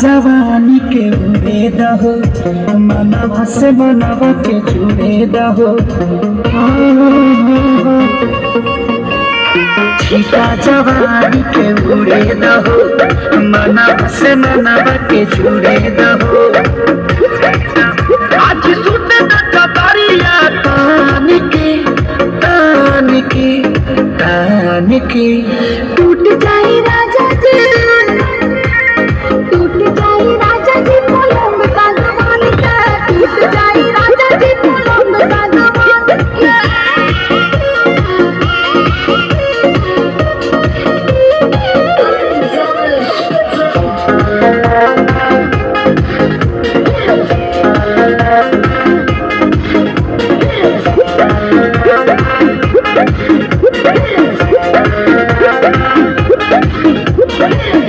जवानी के उड़े दहो मनवा से मनवा के जुड़े दहो। छीटा जवानी के उड़े दहो। मनवा से मनवा के जुड़े दहो। आज सुनने न कतरिया तान के तान के तान के। टूट जाए राजा जी राजा जी का राजा जी का।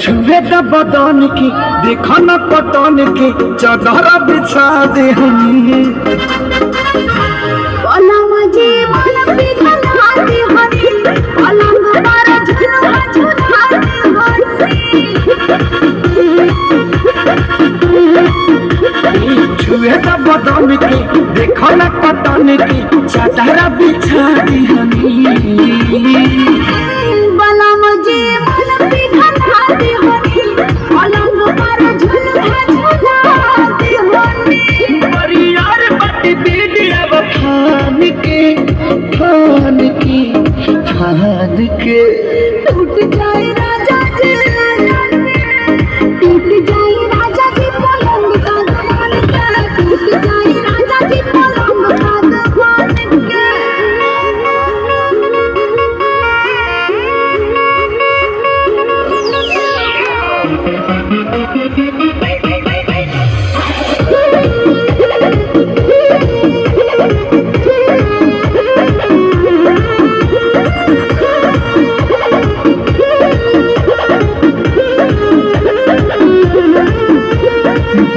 छुए बदन की देखो न पटन की चादर बिछा दे हम हाथी छुए द बदन की देखो न पटन की चादर बिछा दे बलम जी पिघल हाथी हरी पलंग पर झुलवा झुलाती हरी परियार बट बीडिया खान के खान की खान के। टूट जाए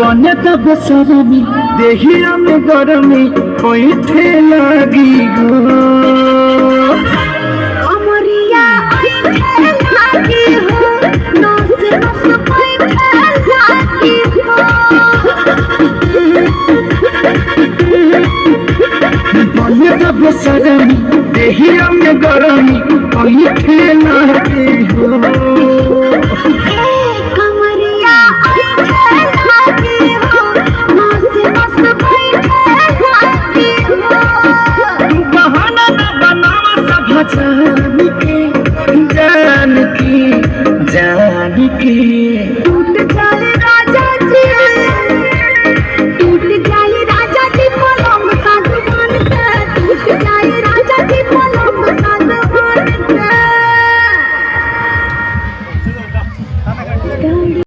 জীবনে তব সরবি দেহি আমি গরমে হইতে লাগি গো। বনে তব সরবি দেহি আমি গরমে হইতে লাগি গো। സഖിയേ